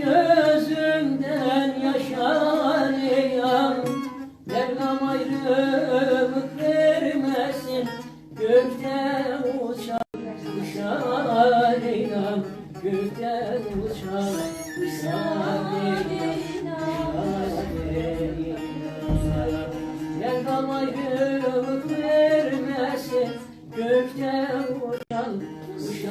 gözümden yaş ağlayan Mevlam ayrılık ağlayan Gökte uçan kuş ağlayan Mevlam ayrılık vermesin Gökte uçan kuş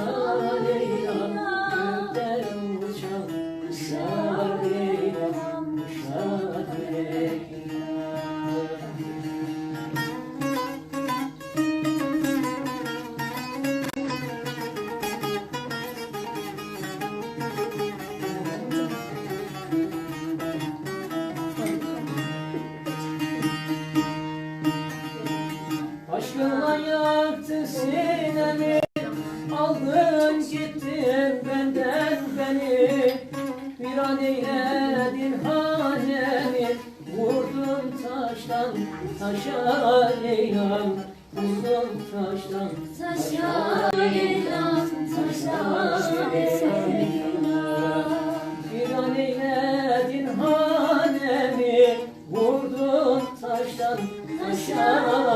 Yaktın sinemi. Aldın gittin benden beni. Bir an eyledin hanemi Vurdum taştan taşa leylan Vurdum taştan Taşa leylan, taşa leylan. Bir an eyledin hanemi Vurdum taştan taşa